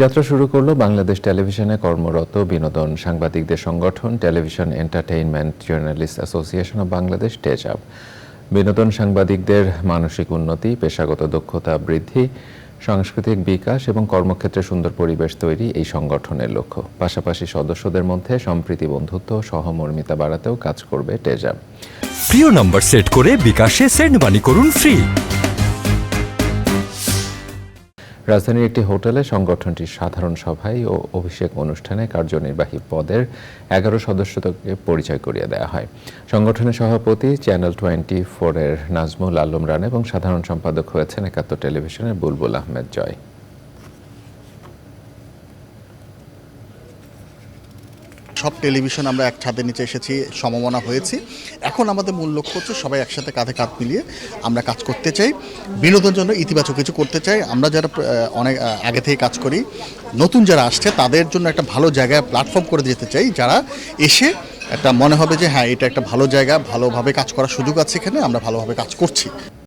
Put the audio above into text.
যাত্রা শুরু করল বাংলাদেশ টেলিভিশনে কর্মরত বিনোদন সাংবাদিকদের সংগঠন television entertainment journalist association of Bangladesh টেজআব বিনোদন সাংবাদিকদের মানসিক উন্নতি, পেশাগত দক্ষতা বৃদ্ধি, সাংস্কৃতিক বিকাশ এবং কর্মক্ষেত্রে সুন্দর পরিবেশ তৈরি এই সংগঠনের লক্ষ্য। পাশাপাশি সদস্যদের মধ্যে সম্প্রীতি, বন্ধুত্ব, সহমর্মিতা বাড়াতেও কাজ করবে টেজআব প্রিয় নম্বর সেট করে বিকাশে সেন্ড মানি করুন ফ্রি রাজধানীর একটি হোটেলে সংগঠনটির সাধারণ সভায় ও অভিষেক অনুষ্ঠানে কার্যনির্বাহী পদের এগারো সদস্যকে পরিচয় করিয়ে দেওয়া হয়। সংগঠনের সভাপতি চ্যানেল টোয়েন্টি ফোরের নাজমুল আলম রান এবং সাধারণ সম্পাদক হয়েছেন একাত্তর টেলিভিশনের বুলবুল আহমেদ জয়। সব টেলিভিশন আমরা এক ছাদের নিচে এসেছি, সমমনা হয়েছি। এখন আমাদের মূল লক্ষ্য হচ্ছে সবাই একসাথে কাঁধে কাঁধ মিলিয়ে আমরা কাজ করতে চাই। বিনোদনের জন্য ইতিবাচক কিছু করতে চাই। আমরা যারা অনেক আগে থেকে কাজ করি, নতুন যারা আসছে, তাদের জন্য একটা ভালো জায়গায় প্ল্যাটফর্ম করে যেতে চাই। যারা এসে একটা মনে হবে যে হ্যাঁ এটা একটা ভালো জায়গা, ভালোভাবে কাজ করার সুযোগ আছে এখানে, আমরা ভালোভাবে কাজ করছি।